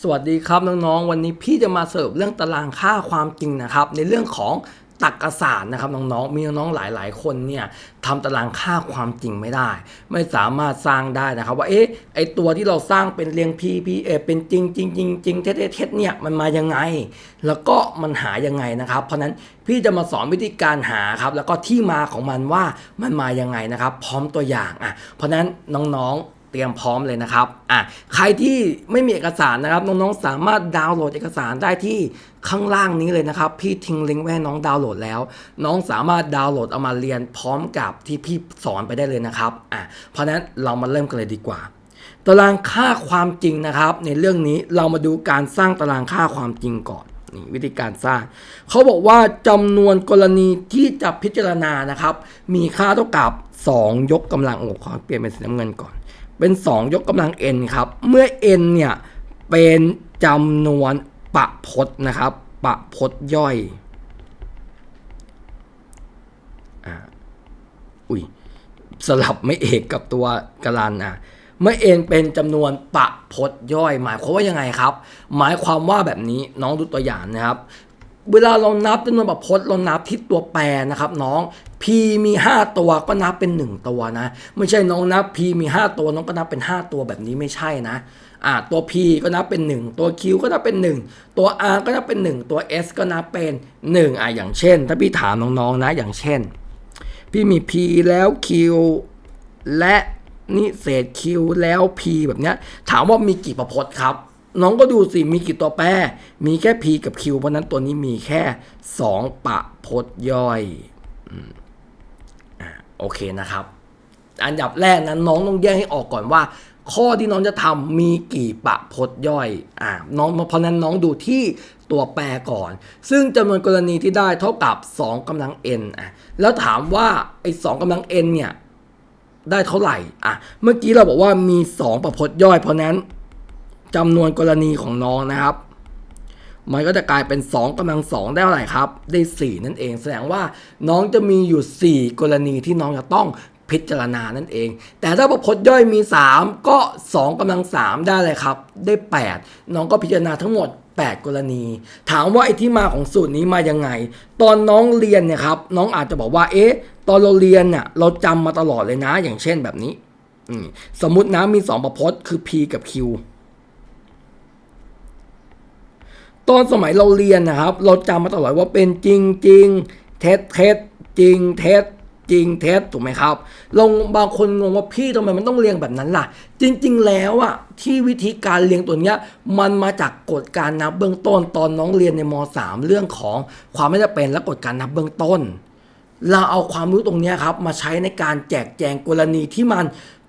สวัสดีครับน้องๆ วันนี้พี่จะมาเสิร์ฟเรื่องตารางค่าความจริงนะครับ ในเรื่องของตรรกศาสตร์นะครับน้องๆมีน้องๆหลาย ๆ คนเนี่ยทำตารางค่าความจริงไม่ได้ ไม่สามารถสร้างได้นะครับ ว่าเอ๊ะไอตัวที่เราสร้างเป็นเรียง P P เอเป็นจริงจริงจริงจริงเท็จเท็จเนี่ยมันมายังไง แล้วก็มันหายังไงนะครับ เพราะนั้นพี่จะมาสอนวิธีการหาครับแล้วก็ที่มาของมันว่ามันมายังไงนะครับ พร้อมตัวอย่างอะเพราะฉะนั้นน้องๆ เตรียมพร้อมเลยนะครับอะใครที่ไม่มีเอกสารนะครับน้องๆสามารถดาวน์โหลดเอกสารได้ที่ข้างล่างนี้เลยนะครับ พี่ทิ้งลิงก์ไว้น้องดาวน์โหลดแล้ว น้องสามารถดาวน์โหลดเอามาเรียนพร้อมกับที่พี่สอนไปได้เลยนะครับอะเพราะนั้นเรามาเริ่มกันเลยดีกว่า ตารางค่าความจริงนะครับ ในเรื่องนี้เรามาดูการสร้างตารางค่าความจริงก่อนนี่วิธีการสร้าง เขาบอกว่าจำนวนกรณีที่จะพิจารณานะครับ มีค่าเท่ากับ 2 ยกกำลังโอ้ขอเปลี่ยนเป็นสีน้ำเงินก่อน เป็น 2 ยกกำลัง n ครับ เมื่อ n เนี่ย เป็นจำนวนปะพจน์นะครับ ปะพจน์ย่อยอ่าอุ้ยสลับไม่เอกกับตัวกรันอะเมื่อ n เป็นจำนวนปะพจน์ย่อย หมายความว่ายังไงครับ หมายความว่าแบบนี้น้องดูตัวอย่างนะครับ เวลาเรานับจำนวนประพจน์เรานับที่ตัวแปรนะครับ น้อง p มี 5 ตัวก็นับเป็น 1 ตัวนะ ไม่ใช่น้องนับ p มี 5 ตัวน้องก็นับเป็น 5 ตัวแบบนี้ไม่ใช่นะอ่าตัว p ก็นับเป็น 1 ตัว q ก็นับเป็น 1 ตัว r ก็นับเป็น 1 ตัว s ก็นับเป็น1อะอย่างเช่น ถ้าพี่ถามน้องๆนะอย่างเช่น พี่มี p แล้ว q และนี่เศษ q แล้ว p แบบเนี้ยถามว่ามีกี่ประพจน์ครับ น้องก็ดูสิมีกี่ตัวแปร มีแค่ p กับ q เพราะนั้นตัวนี้มีแค่ 2ประพจน์ย่อยอ่าโอเคนะครับ อันดับแรกนั้นน้องต้องแยกให้ออกก่อนว่า ข้อที่น้องจะทำมีกี่ประพจน์ย่อยอ่าน้องเพราะนั้นน้องดูที่ตัวแปรก่อน ซึ่งจำนวนกรณีที่ได้เท่ากับ 2กำลัง n อะแล้วถามว่าไอ้สกำลัง n เนี่ยได้เท่าไหร่อะเมื่อกี้เราบอกว่ามี 2 ประพจน์ย่อย เพราะนั้น จำนวนกรณีของน้องนะครับ มันก็จะกลายเป็น 2กำลัง 2 ได้เท่าไหร่ครับ ได้ 4 นั่นเอง แสดงว่าน้องจะมีอยู่ 4 กรณีที่น้องจะต้องพิจารณานั่นเอง แต่ถ้าประพจน์ย่อยมี 3 ก็ 2กำลัง 3 ได้เลยครับ ได้ 8 น้องก็พิจารณาทั้งหมด 8 กรณี ถามว่าไอ้ที่มาของสูตรนี้มายังไง ตอนน้องเรียนเนี่ยครับ น้องอาจจะบอกว่า เอ๊ะ ตอนเราเรียนเนี่ยเราจำมาตลอดเลยนะ อย่างเช่นแบบนี้มสมมตินะมี 2 ประพจน์คือ P กับ Q ตอนสมัยเราเรียนนะครับ เราจำมาตลอดว่าเป็นจริงจริงเท็จเท็จจริงเท็จจริงเท็จถูกไหมครับลงบางคนงงว่าพี่ทำไมมันต้องเรียงแบบนั้นล่ะ จริง ๆ แล้วอะที่วิธีการเรียงตัวเนี้ยมันมาจากกฎการนับเบื้องต้น ตอนน้องเรียนในม .3 เรื่องของความไม่จำเป็นและกฎการนับเบื้องต้น เราเอาความรู้ตรงเนี้ยครับมาใช้ในการแจกแจงกรณีที่มัน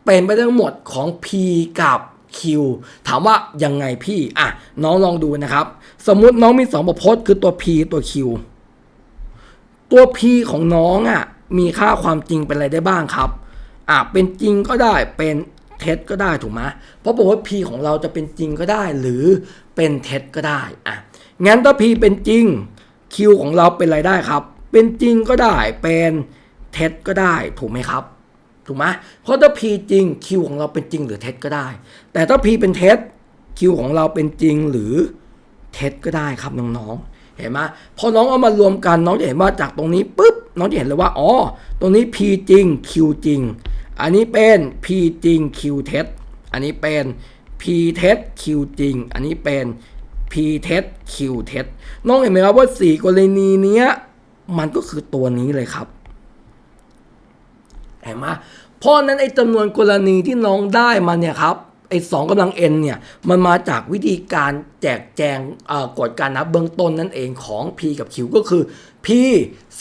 เป็นไปทั้งหมดของ P กับ Q ถามว่ายังไงพี่อะน้องลองดูนะครับ สมมุติน้องมีสองประพจน์คือตัว P ตัว Q ตัว P ของน้องอะมีค่าความจริงเป็นอะไรได้บ้างครับอะเป็นจริงก็ได้เป็นเท็จก็ได้ถูกไหมเพราะบอกว่า P ของเราจะเป็นจริงก็ได้หรือเป็นเท็จก็ได้อะงั้นถ้า P เป็นจริง Q ของเราเป็นอะไรได้ครับ เป็นจริงก็ได้เป็นเท็จก็ได้ถูกไหมครับ ถูกไหมเพราะถ้า P จริง Q ของเราเป็นจริงหรือเท็จก็ได้ แต่ถ้า P เป็นเท็จ Q ของเราเป็นจริงหรือเท็จก็ได้ครับน้องๆ เห็นไหมพอน้องเอามารวมกันน้องจะเห็นว่าจากตรงนี้ปุ๊บน้องจะเห็นเลยว่าอ๋อตรงนี้ P จริง Q จริง อันนี้เป็น P จริง Q เท็จ อันนี้เป็น P เท็จ Q จริง อันนี้เป็น P เท็จ Q เท็จน้องเห็นไหมครับว่าสี่กรณีเนี้ยมันก็คือตัวนี้เลยครับ เห็นไหมเพราะนั้นไอ้จำนวนกรณีที่น้องได้มาเนี่ยครับไอ้สองกำลัง n เนี่ยมันมาจากวิธีการแจกแจงกฎการนับเบื้องต้นนั่นเองของ p กับ q ก็คือ p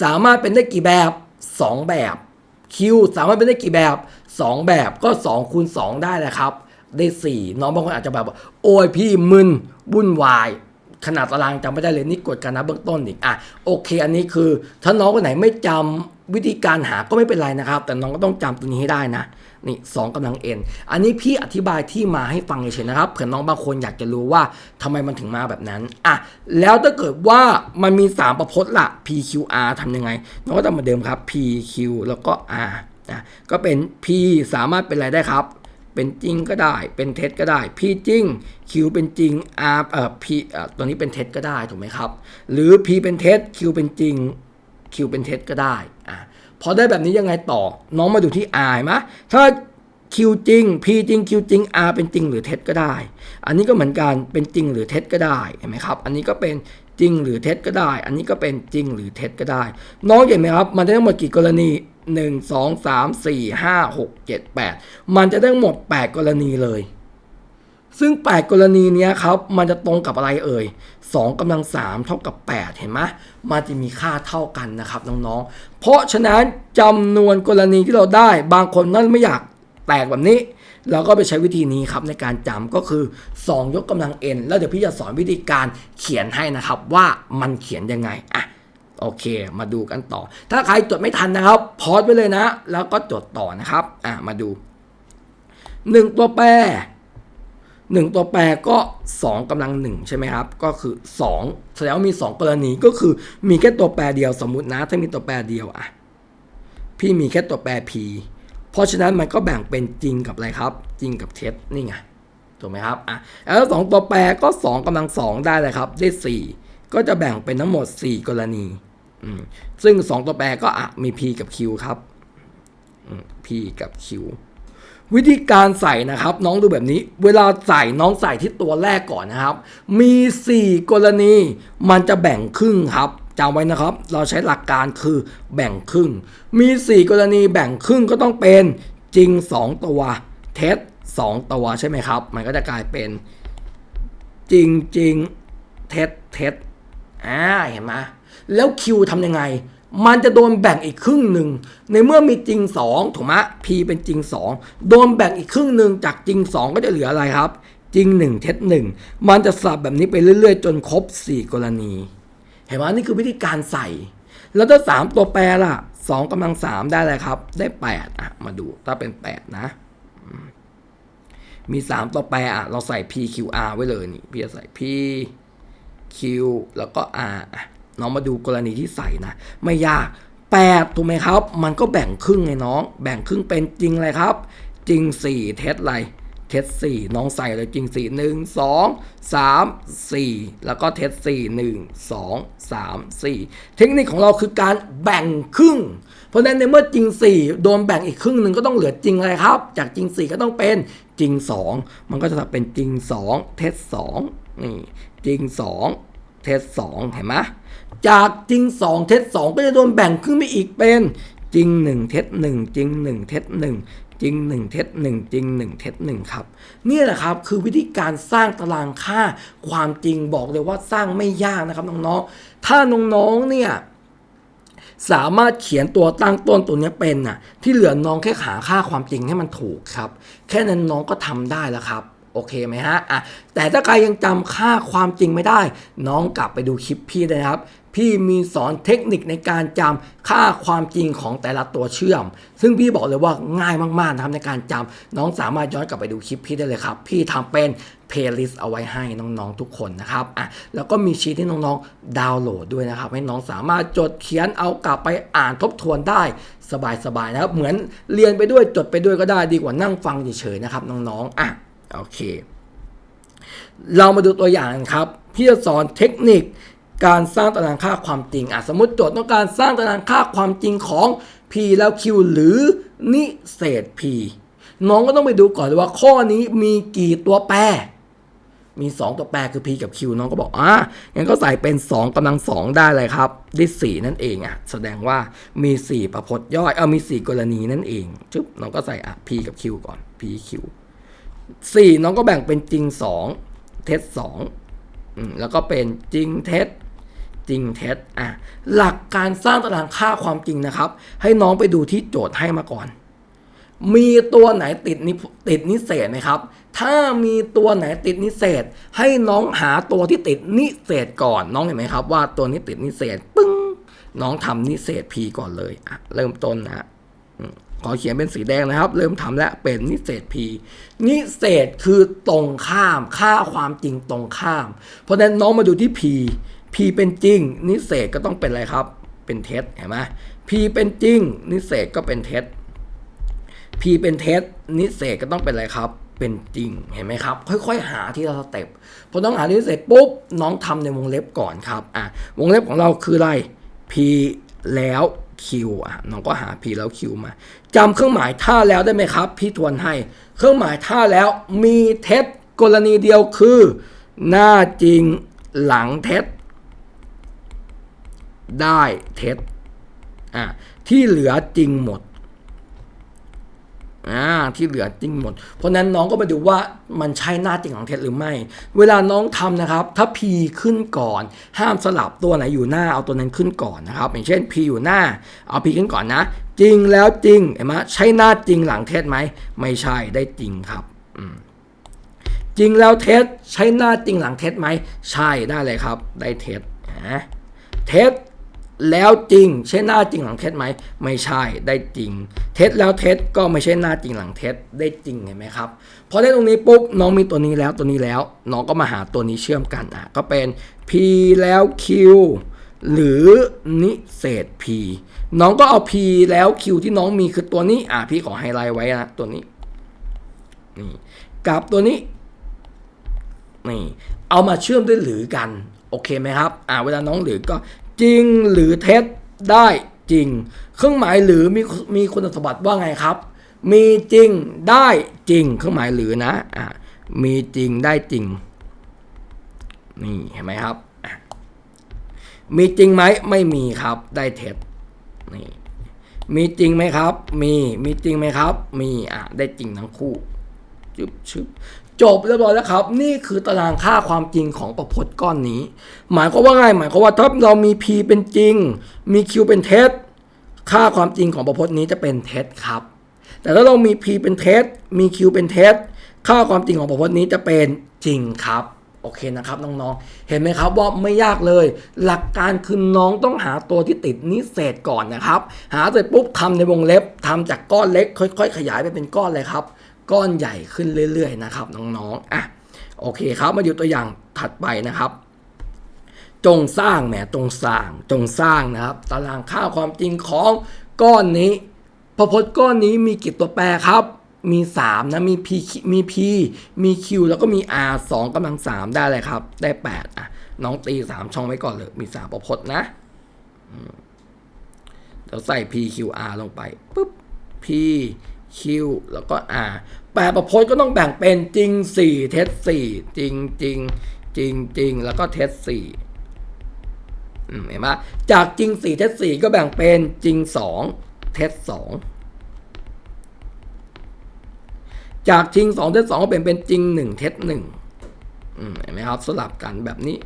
สามารถเป็นได้กี่แบบ 2 แบบ q สามารถเป็นได้กี่แบบ 2 แบบก็2คูณ2ได้แหละครับ ได้ 4 น้องบางคนอาจจะแบบ โอ้ยพี่มึนวุ่นวาย ขนาดตารางจำไม่ได้เลยนี่กฎการนับเบื้องต้นอีกอะโอเค อันนี้คือ ถ้าน้องคนไหนไม่จำวิธีการหาก็ไม่เป็นไรนะครับ แต่น้องก็ต้องจำตัวนี้ให้ได้นะนี่สองกำลัง n อันนี้พี่อธิบายที่มาให้ฟังเฉยๆนะครับเผื่อน้องบางคนอยากจะรู้ว่าทำไมมันถึงมาแบบนั้นอะแล้วถ้าเกิดว่ามันมี 3 ประพจน์ละ p q r ทำยังไงน้องก็ต้องเหมาเดิมครับ p q แล้วก็ r นะก็เป็น p สามารถเป็นอะไรได้ครับ เป็นจริงก็ได้ เป็นเท็จก็ได้ p จริง q เป็นจริง r เอ่อ p เอ่อตัวนี้เป็นเท็จก็ได้ถูกไหมครับ หรือ p เป็นเท็จ q เป็นจริง q เป็นเท็จก็ได้อะพอได้แบบนี้ยังไงต่อ น้องมาดูที่ r ไหมถ้า q จริง p จริง q จริง r เป็นจริงหรือเท็จก็ได้ อันนี้ก็เหมือนกัน เป็นจริงหรือเท็จก็ได้ เห็นไหมครับ อันนี้ก็เป็นจริงหรือเท็จก็ได้ อันนี้ก็เป็นจริงหรือเท็จก็ได้ น้องเห็นไหมครับ มันได้ทั้งหมดกี่กรณี 1 2 3 4 5 6 7 8 มันจะได้หมด 8 กรณีเลย ซึ่ง 8 กรณีนี้ครับ มันจะตรงกับอะไรเอ่ย2กำลัง 3 เท่ากับ 8 เห็นไหมมันจะมีค่าเท่ากันนะครับน้องๆ เพราะฉะนั้นจำนวนกรณีที่เราได้บางคนนั่นไม่อยากแตกแบบนี้เราก็ไปใช้วิธีนี้ครับในการจำก็คือ 2 ยกกำลัง n แล้วเดี๋ยวพี่จะสอนวิธีการเขียนให้นะครับว่ามันเขียนยังไงอะ โอเค มาดูกันต่อ ถ้าใครจดไม่ทันนะครับ พอสไว้เลยนะ แล้วก็จดต่อนะครับ อะ มาดู 1 ตัวแปร 1 ตัวแปรก็ 2กำลัง 1 ใช่ไหมครับ ก็คือ 2 แสดงว่ามี 2 กรณีก็คือมีแค่ตัวแปรเดียวสมมุตินะ ถ้ามีตัวแปรเดียวอะ พี่มีแค่ตัวแปร p เพราะฉะนั้นมันก็แบ่งเป็นจริงกับอะไรครับ จริงกับเท็จนี่ไงถูกไหมครับอะแล้วสองตัวแปรก็ 2กำลัง 2 ได้เลยครับ ได้ 4 ก็จะแบ่งเป็นทั้งหมด 4 กรณี ซึ่ง 2 ตัวแปรก็อะมี p กับ q ครับ p กับ q วิธีการใส่นะครับ น้องดูแบบนี้ เวลาใส่น้องใส่ที่ตัวแรกก่อนนะครับ มี 4 กรณี มันจะแบ่งครึ่งครับจำไว้นะครับ เราใช้หลักการคือแบ่งครึ่ง มี 4 กรณีแบ่งครึ่งก็ต้องเป็นจริง 2 ตัวเท็จ2ตัวใช่ไหมครับ มันก็จะกลายเป็นจริงจริงเท็จเท็จ อ่าเห็นไหมแล้วคิวทำยังไง มันจะโดนแบ่งอีกครึ่งหนึ่ง ในเมื่อมีจริง 2 ถูกไหม P เป็นจริง 2 โดนแบ่งอีกครึ่งหนึ่งจากจริง 2 ก็จะเหลืออะไรครับ จริง 1 เท็จ1 มันจะสลับแบบนี้ไปเรื่อย ๆ จนครบ 4 กรณี เห็นไหมนี่คือวิธีการใส่ แล้วถ้า 3 ตัวแปรล่ะ2กำลัง 3 ได้เลยครับ ได้ 8 อะ มาดูถ้าเป็น 8 นะ มี 3 ตัวแปรอะ เราใส่ PQR ไว้เลยนี่ พี่จะใส่ P Q แล้วก็ R น้องมาดูกรณีที่ใส่นะ ไม่ยาก 8 ถูกไหมครับ มันก็แบ่งครึ่งไงน้อง แบ่งครึ่งเป็นจริงอะไรครับ จริง 4 เท็จอะไรเท็จสี่น้องใส่เลยจริงสี่หนึ่งสองสามสี่แล้วก็เท็จสี่หนึ่งสองสามสี่เทคนิคของเราคือการแบ่งครึ่ง เพราะฉะนั้นในเมื่อจริงสี่โดนแบ่งอีกครึ่งหนึ่งก็ต้องเหลือจริงอะไรครับ จากจริงสี่ก็ต้องเป็นจริงสองมันก็จะเป็นจริงสองเท็จสอง นี่จริงสองเท็จสองเห็นไหมจากจริงสองเท็จสองก็จะโดนแบ่งครึ่งไปอีกเป็นจริงหนึ่งเท็จหนึ่งจริงหนึ่งเท็จหนึ่งจริงหนึ่งเท็จหนึ่งจริงหนึ่งเท็จหนึ่งครับนี่แหละครับคือวิธีการสร้างตารางค่าความจริงบอกเลยว่าสร้างไม่ยากนะครับน้องๆถ้าน้องๆเนี่ยสามารถเขียนตัวตั้งต้นตัวนี้เป็นน่ะที่เหลือน้องแค่หาค่าความจริงให้มันถูกครับ แค่นั้นน้องก็ทำได้แล้วครับ โอเคไหมฮะอะแต่ถ้าใครยังจำค่าความจริงไม่ได้ น้องกลับไปดูคลิปพี่นะครับ พี่มีสอนเทคนิคในการจำค่าความจริงของแต่ละตัวเชื่อม ซึ่งพี่บอกเลยว่าง่ายมากๆนะครับในการจำน้องสามารถย้อนกลับไปดูคลิปพี่ได้เลยครับ พี่ทำเป็นเพลย์ลิสต์เอาไว้ให้น้องๆทุกคนนะครับอะแล้วก็มีชีทที่น้องๆดาวน์โหลดด้วยนะครับ ให้น้องสามารถจดเขียนเอากลับไปอ่านทบทวนได้สบายๆนะครับ เหมือนเรียนไปด้วยจดไปด้วยก็ได้ดีกว่านั่งฟังเฉยๆนะครับน้องๆอะ โอเค เรามาดูตัวอย่างครับพี่จะสอนเทคนิคการสร้างตารางค่าความจริงอะสมมติโจทย์ต้องการสร้างตารางค่าความจริงของ p แล้ว q หรือนิเศษ p น้องก็ต้องไปดูก่อนว่าข้อนี้มีกี่ตัวแปร มี 2 ตัวแปรคือ p กับ q น้องก็บอกอะงั้นก็ใส่เป็น 2กำลัง 2 ได้เลยครับได้4นั่นเองอะ แสดงว่ามี 4 ประพจน์ย่อย เอามี 4 กรณีนั่นเองจุ๊บน้องก็ใส่อะ p กับ q ก่อน p q 4น้องก็แบ่งเป็นจริง2เท็จ2อืมแล้วก็เป็นจริงเท็จจริงเท็จอะหลักการสร้างตารางค่าความจริงนะครับ ให้น้องไปดูที่โจทย์ให้มาก่อน มีตัวไหนติดนิติดนิเศษไหมครับ ถ้ามีตัวไหนติดนิเศษ ให้น้องหาตัวที่ติดนิเศษก่อน น้องเห็นไหมครับ ว่าตัวนี้ติดนิเศษปึ้งน้องทำนิเศษ p ก่อนเลยอะเริ่มต้นนะฮะ อืมขอเขียนเป็นสีแดงนะครับ เริ่มทำแล้วเป็นนิเศษ p นิเศษคือตรงข้าม ค่าความจริงตรงข้าม เพราะฉะนั้นน้องมาดูที่ p p เป็นจริง นิเศษก็ต้องเป็นอะไรครับ เป็นเท็จเห็นไหม p เป็นจริง นิเศษก็เป็นเท็จ p เป็นเท็จนิเศษก็ต้องเป็นอะไรครับเป็นจริงเห็นไหมครับ ค่อยๆ หาที่เราสเต็ปพอน้องหาที่เสร็จปุ๊บน้องทำในวงเล็บก่อนครับอะวงเล็บของเราคืออะไร p แล้ว q อะน้องก็หา p แล้ว q มาจำเครื่องหมายท่าแล้วได้ไหมครับ พี่ทวนให้ เครื่องหมายท่าแล้วมีเท็จกรณีเดียวคือ หน้าจริงหลังเท็จ ได้เท็จอะที่เหลือจริงหมด อ่าที่เหลือจริงหมด เพราะนั้นน้องก็มาดูว่ามันใช่หน้าจริงของเท็จหรือไม่ เวลาน้องทำนะครับ ถ้า P ขึ้นก่อน ห้ามสลับตัวไหนอยู่หน้าเอาตัวนั้นขึ้นก่อนนะครับ อย่างเช่น P อยู่หน้า เอา P ขึ้นก่อนนะ จริงแล้วจริงเห็นไหมใช่หน้าจริงหลังเท็จไหมไม่ใช่ได้จริงครับจริงแล้วเท็จใช้หน้าจริงหลังเท็จไหมใช่ได้เลยครับ ได้เท็จนะเท็จ แล้วจริง ใช่หน้าจริงหลังเท็จไหมไม่ใช่ได้จริง เท็จแล้วเท็จก็ไม่ใช่หน้าจริงหลังเท็จได้จริงเห็นไหมครับพอได้ตรงนี้ปุ๊บน้องมีตัวนี้แล้วตัวนี้แล้ว น้องก็มาหาตัวนี้เชื่อมกันอะก็เป็น p แล้ว q หรือนิเศษ p น้องก็เอา p แล้ว q ที่น้องมีคือตัวนี้อะพี่ขอไฮไลท์ไว้นะตัวนี้นี่กับตัวนี้นี่เอามาเชื่อมด้วยหรือกันโอเคไหมครับ อ่าเวลาน้องหรือก็ จริงหรือเท็จได้จริง เครื่องหมายหรือมีมีคุณสมบัติว่าไงครับ มีจริงได้จริง เครื่องหมายหรือนะอ่ามีจริงได้จริง นี่เห็นไหมครับ มีจริงไหมไม่มีครับได้เท็จนี่มีจริงไหมครับ มี มีจริงไหมครับ มี อะ ได้จริงทั้งคู่จึบชึบ จบเรียบร้อยแล้วครับ นี่คือตารางค่าความจริงของประพจน์ก้อนนี้ หมายความว่าไงหมายความว่าถ้าเรามี p เป็นจริง มี q เป็นเท็จค่าความจริงของประพจน์นี้จะเป็นเท็จครับ แต่ถ้าเรามี p เป็นเท็จมี q เป็นเท็จค่าความจริงของประพจน์นี้จะเป็นจริงครับโอเคนะครับน้องๆ เห็นไหมครับว่าไม่ยากเลย หลักการคือน้องต้องหาตัวที่ติดนิเศษก่อนนะครับ หาเสร็จปุ๊บทำในวงเล็บทำจากก้อนเล็ก ค่อย ๆ ขยายไปเป็นก้อนเลยครับ ก้อนใหญ่ขึ้นเรื่อยๆนะครับน้องๆอะโอเคครับมาดูตัวอย่างถัดไปนะครับ จงสร้างแหมจงสร้าง จงสร้างนะครับ ตารางค่าความจริงของก้อนนี้พพจน์ก้อนนี้มีกี่ตัวแปรครับมี 3 นะ มี p มี p มี q แล้วก็มี r 2กำลัง 3 ได้เลยครับ ได้ 8 อะ น้องตี 3 ช่องไว้ก่อนเลย มี 3 ประพจน์นะเดี๋ยวใส่ p q r ลงไปปุ๊บ p q แล้วก็ r แปดประพจน์ก็ต้องแบ่งเป็นจริง 4 เท็จ4จริงจริงจริงจริงแล้วก็เท็จ4เห็นไหมจากจริง 4 เท็จ4ก็แบ่งเป็นจริง 2 เท็จ2จากจริง 2 เท็จ2ก็เปลี่ยนเป็นจริง 1 เท็จ1เห็นไหมครับสลับกันแบบนี้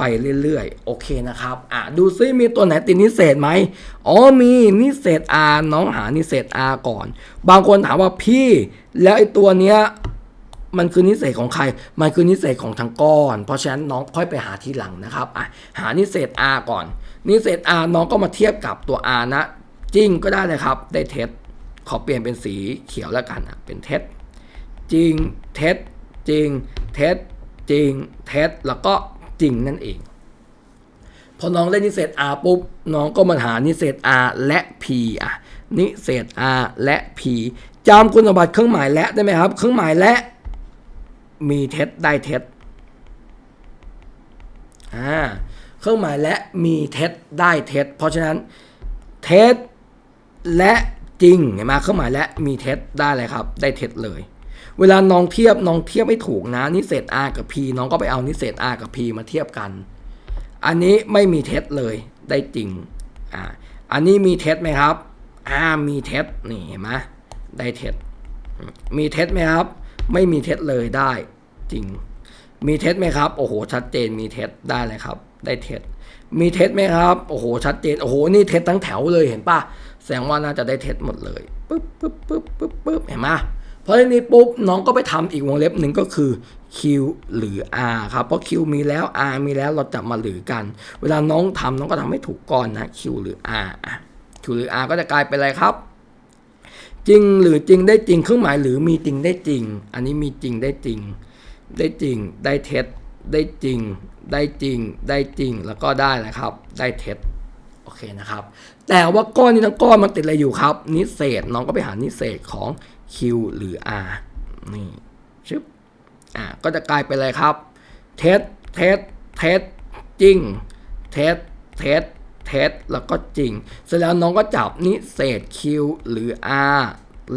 ไปเรื่อยๆ โอเคนะครับ อะดูซิมีตัวไหนติดนิเศษไหมอ๋อมีนิเศษ R น้องหานิเศษ R ก่อน บางคนถามว่าพี่ แล้วไอ้ตัวเนี้ยมันคือนิเศษของใคร มันคือนิเศษของทั้งก้อน เพราะฉะนั้นน้องค่อยไปหาทีหลังนะครับอะหานิเศษ R ก่อน นิเศษ R น้องก็มาเทียบกับตัว R นะ จริงก็ได้เลยครับ ได้เท็จขอเปลี่ยนเป็นสีเขียวแล้วกันอะเป็นเท็จจริง เท็จจริง เท็จจริง เท็จแล้วก็ จริงนั่นเอง พอน้องได้นิเศษ R ปุ๊บ น้องก็มาหานิเศษ R และ P อะนิเศษ R และ P จำคุณสมบัติเครื่องหมายและได้ไหมครับ เครื่องหมายและ มีเท็จได้เท็จอ่าเครื่องหมายและมีเท็จได้เท็จเพราะฉะนั้นเท็จและจริงเห็นไหมเครื่องหมายและมีเท็จได้เลยครับ ได้เท็จเลย เวลาน้องเทียบน้องเทียบไม่ถูกนะนิเศษ r กับ p น้องก็ไปเอานิเศษ r กับ p มาเทียบกัน อันนี้ไม่มีเท็จเลยได้จริงอ่าอันนี้มีเท็จไหมครับอ่ามีเท็จนี่เห็นไหมได้เท็จมีเท็จไหมครับ ไม่มีเท็จเลยได้จริง มีเท็จไหมครับ โอ้โห ชัดเจนมีเท็จได้เลยครับ ได้เท็จมีเท็จไหมครับ โอ้โห ชัดเจน โอ้โห นี่เท็จทั้งแถวเลยเห็นปะแสดงว่าน่าจะได้เท็จหมดเลย ปึ๊บปึ๊บปึ๊บปึ๊บปึ๊บเห็นไหม เพราะนี้ปุ๊บน้องก็ไปทำอีกวงเล็บหนึ่งก็คือ Q หรือ R ครับ เพราะ Q มีแล้ว R มีแล้วเราจับมาหรือกัน เวลาน้องทำน้องก็ทำให้ถูกก่อนนะ Q หรือ R Q หรือ R ก็จะกลายเป็นอะไรครับ จริงหรือจริงได้จริงเครื่องหมายหรือมีจริงได้จริง อันนี้มีจริงได้จริง ได้จริง ได้เท็จได้จริง ได้จริง ได้จริง แล้วก็ได้แหละครับ ได้เท็จโอเคนะครับ แต่ว่าก้อนนี้ทั้งก้อนมันติดอะไรอยู่ครับ นิเศษน้องก็ไปหานิเศษของ Q หรือ R นี่ชึบอ่าก็จะกลายเป็นอะไรครับ เทสเทสเทสจริง เทสเทสเทสแล้วก็จริง เสร็จแล้วน้องก็จับนิเศษ Q หรือ R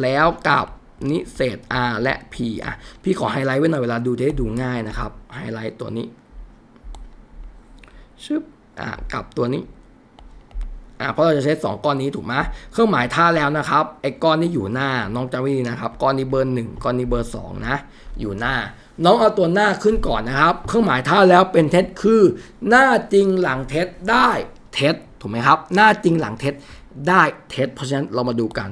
แล้วกับนิเศษ R และ P อะ พี่ขอไฮไลท์ไว้หน่อยเวลาดูจะได้ดูง่ายนะครับ ไฮไลท์ตัวนี้ชึบอะกับตัวนี้ อะเพราะเราจะใช้สองก้อนนี้ถูกไหมเครื่องหมายท่าแล้วนะครับไอ้ก้อนนี้อยู่หน้าน้องจำไว้ดีนะครับก้อนนี้เบอร์หนึ่งก้อนนี้เบอร์สองนะอยู่หน้า น้องเอาตัวหน้าขึ้นก่อนนะครับ เครื่องหมายท่าแล้วเป็นเท็จคือ หน้าจริงหลังเท็จได้เท็จถูกไหมครับ หน้าจริงหลังเท็จได้เท็จเพราะฉะนั้นเรามาดูกัน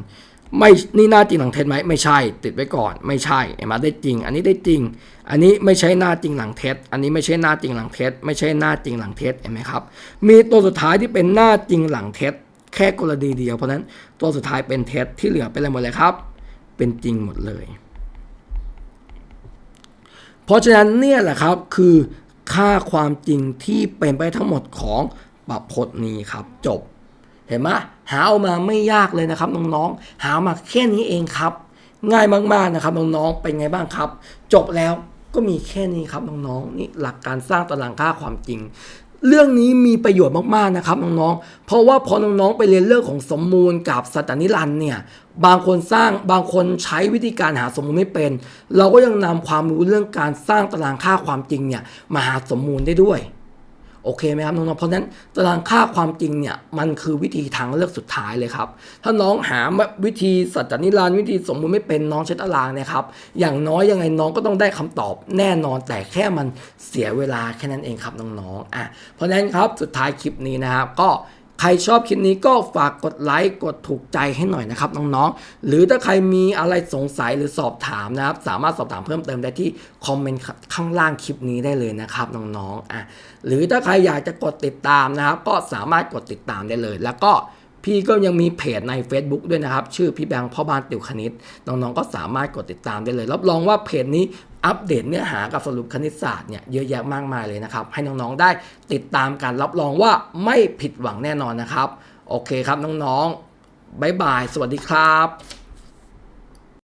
ไม่นี่หน้าจริงหลังเท็จไหมไม่ใช่ ติดไว้ก่อน ไม่ใช่เห็นไหมได้จริง อันนี้ได้จริง อันนี้ไม่ใช่หน้าจริงหลังเท็จ อันนี้ไม่ใช่หน้าจริงหลังเท็จ ไม่ใช่หน้าจริงหลังเท็จเห็นไหมครับ มีตัวสุดท้ายที่เป็นหน้าจริงหลังเท็จ แค่กรณีเดียว เพราะนั้นตัวสุดท้ายเป็นเท็จที่เหลือเป็นอะไรหมดเลยครับ เป็นจริงหมดเลย เพราะฉะนั้นเนี่ยแหละครับคือค่าความจริงที่เป็นไปทั้งหมดของปรับพจน์นี้ครับ จบ เห็นไหมหาเอามาไม่ยากเลยนะครับน้องๆหามาแค่นี้เองครับ ง่ายมากๆนะครับน้องๆเป็นไงบ้างครับ จบแล้ว ก็มีแค่นี้ครับน้องๆนี่หลักการสร้างตารางค่าความจริง เรื่องนี้มีประโยชน์มากๆนะครับน้องๆเพราะว่าพอน้องๆไปเรียนเรื่องของสมมูลกับสัตนิรันเนี่ยบางคนสร้างบางคนใช้วิธีการหาสมมูลไม่เป็น เราก็ยังนำความรู้เรื่องการสร้างตารางค่าความจริงเนี่ยมาหาสมมูลได้ด้วย โอเคไหมครับน้องๆเพราะนั้นตารางค่าความจริงเนี่ยมันคือวิธีทางเลือกสุดท้ายเลยครับ ถ้าน้องหาวิธีสัจจนิรันดร์วิธีสมมุติไม่เป็นน้องใช้ตารางนะครับ อย่างน้อยยังไงน้องก็ต้องได้คำตอบแน่นอนแต่แค่มันเสียเวลาแค่นั้นเองครับน้องๆอะเพราะนั้นครับสุดท้ายคลิปนี้นะครับก็ ใครชอบคลิปนี้ก็ฝากกดไลค์กดถูกใจให้หน่อยนะครับน้องๆ หรือถ้าใครมีอะไรสงสัยหรือสอบถามนะครับ สามารถสอบถามเพิ่มเติมได้ที่คอมเมนต์ข้างล่างคลิปนี้ได้เลยนะครับน้องๆอะหรือถ้าใครอยากจะกดติดตามนะครับ ก็สามารถกดติดตามได้เลย แล้วก็ พี่ก็ยังมีเพจใน Facebook ด้วยนะครับ ชื่อพี่แบงค์พ่อบ้านติวคณิต น้องๆก็สามารถกดติดตามได้เลย รับรองว่าเพจนี้อัปเดตเนื้อหากับสรุปคณิตศาสตร์เนี่ยเยอะแยะมากมายเลยนะครับ ให้น้องๆได้ติดตามการรับรองว่าไม่ผิดหวังแน่นอนนะครับ โอเคครับน้องๆบ๊ายบาย สวัสดีครับ